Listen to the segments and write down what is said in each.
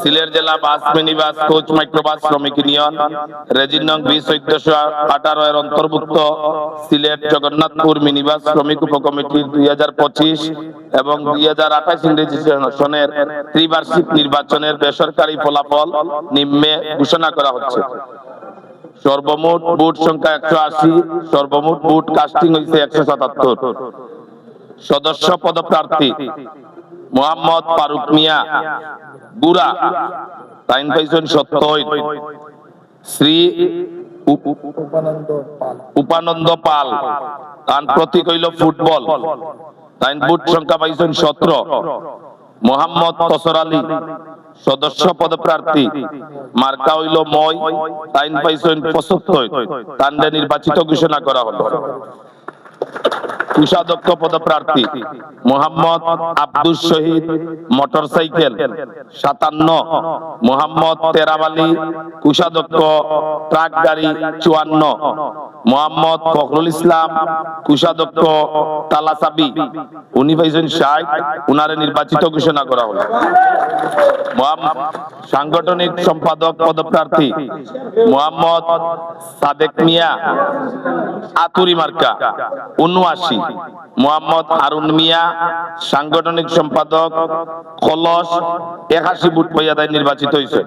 সিলেট জেলা bus minibus, coach microbus শ্রমিক union, রেজিন নং বি চৈদ্যশো আঠারো এর অন্তর্ভুক্ত সিলেট জগন্নাথপুর মিনিবাস শ্রমিক উপকমিটির দুই হাজার পঁচিশ এবং দুই হাজার আঠাশ ইংরেজি সনের ত্রিবার্ষিক নির্বাচনের বেসরকারি ফলাফল নিম্নে ঘোষণা করা হচ্ছে। সর্বমোট বুট সংখ্যা একশো আশি, সর্বমোট বুট কাস্টিং হয়েছে একশো সাতাত্তর। সদস্য পদপ্রার্থী মোহাম্মদ ফারুক মিয়া গুড়া তাইন পাইছেন সত্যই শ্রী উপানন্দ পাল। তান প্রতীক হইল ফুটবল। তাইন বুট সংখ্যা পাইছেন সতেরো। মোহাম্মদ তসর আলী, সদস্য পদ পদপ্রার্থী। মার্কা হইল মই তাইন পাইছেন পঁচাত্তর। তান্ডে নির্বাচিত ঘোষণা করা হলো। কোষাধ্যক্ষ পদপ্রার্থী মোহাম্মদ আব্দুল শহীদ মোটরসাইকেল সাতান্ন, মোহাম্মদ তেরাবালি কোষাধ্যক্ষ ট্রাক গাড়ি চুয়ান্ন, মোহাম্মদ ফখরুল ইসলাম কোষাধ্যক্ষ তালাসাবি উনি পাইছেন ষাট, উনারে নির্বাচিত ঘোষণা করা হলো। সাংগঠনিক সম্পাদক পদপ্রার্থী মোহাম্মদ সাদেক মিয়া, আতুরি মার্কা, উনআশি মোহাম্মদ হারুন মিয়া, সাংগঠনিক সম্পাদক, কলস, একাশি বুট পাইয়া তাই নির্বাচিত হয়েছে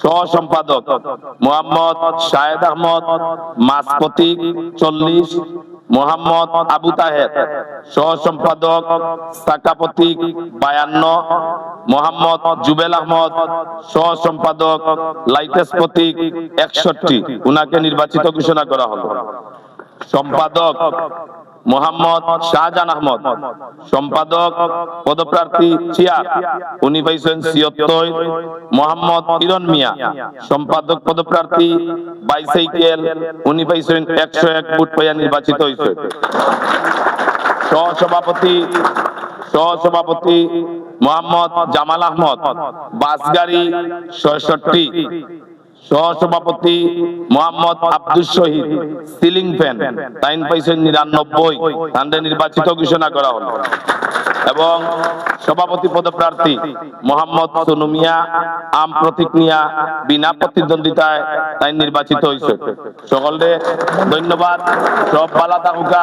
সহ সম্পাদক মোহাম্মদ শাহেদ আহমদ মাসপতি চল্লিশ, মোহাম্মদ আবু তাহের। সহ সম্পাদক সাকাপতি বায়ান্ন, মোহাম্মদ জুবেল আহমদ। সহ সম্পাদক প্রতীক একষট্টি। উনাকে নির্বাচিত ঘোষণা করা হলো। সম্পাদক মোহাম্মদ শাহজাহান আহমদ, সম্পাদক পদপ্রার্থী চেয়ার উনি পাইছেন ছিয়ত্তর, মোহাম্মদ কিরণ মিয়া, সম্পাদক পদপ্রার্থী বাইসাইকেল, উনি পাইছেন একশো এক ফুট পাইয়া নির্বাচিত হয়েছে সহসভাপতি সহসভাপতি মোহাম্মদ জামাল আহমদ বাসগাড়ি ছয়ষট্টি সহসভাপতি Mohammad Abdul Shahid ceiling fan time পাইছেন নিরানব্বই তান্ডে নির্বাচিত ঘোষণা করা হলো। এবং সভাপতি পদপ্রার্থী মোহাম্মদ সোনু মিয়া, আম প্রতীক মিয়া, বিনা প্রতিদ্বন্দ্বিতায় তাই নির্বাচিত হয়েছে সকলকে ধন্যবাদ। সব পালা থাকুকা